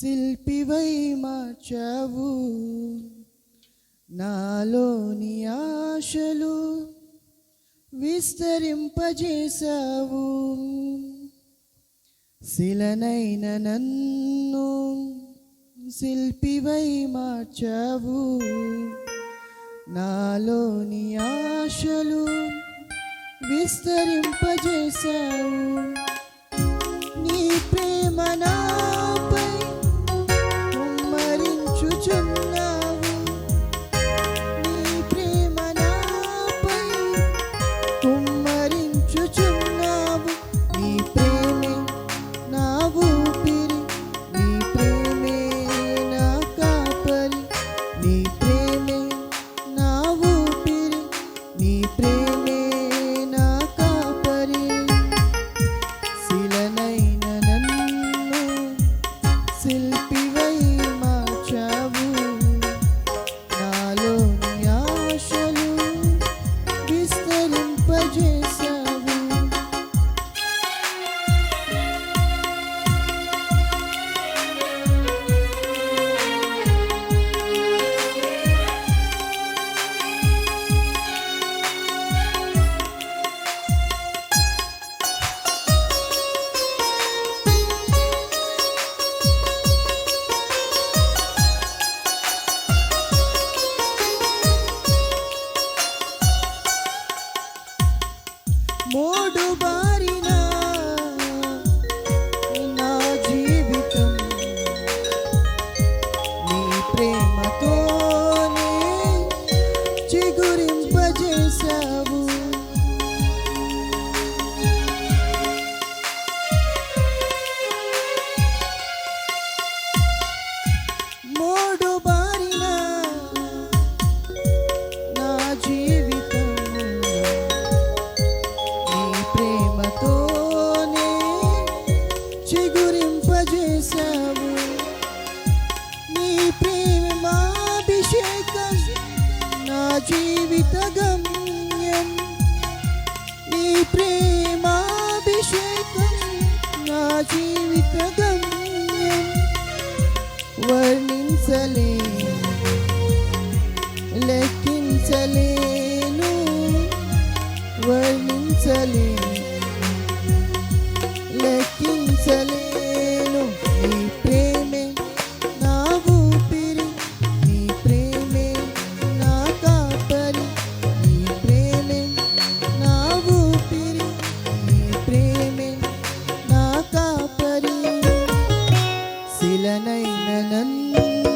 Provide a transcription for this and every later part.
శిల్పివై మార్చావు. నాలోని ఆశలు విస్తరింపజేశావు. శిలనైన నన్ను శిల్పివై మార్చావు. నాలోని ఆశలు విస్తరింపజేశావు. నీ ప్రేమ నా மூடுபா. జీవిత గమ్యం వర్ణించలే. لنين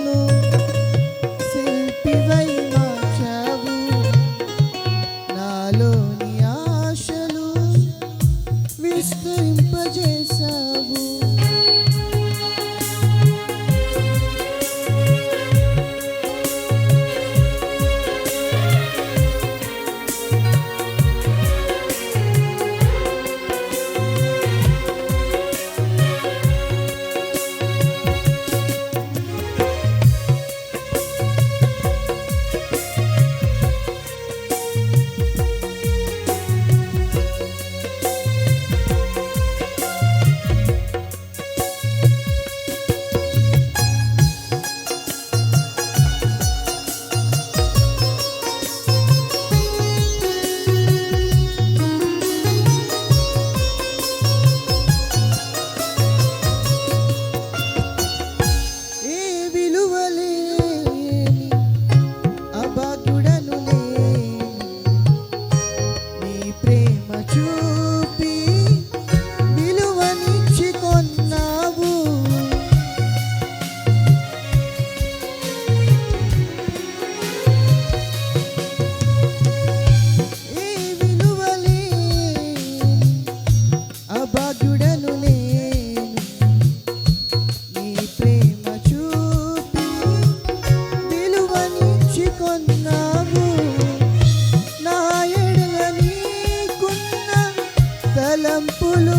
తలంపులు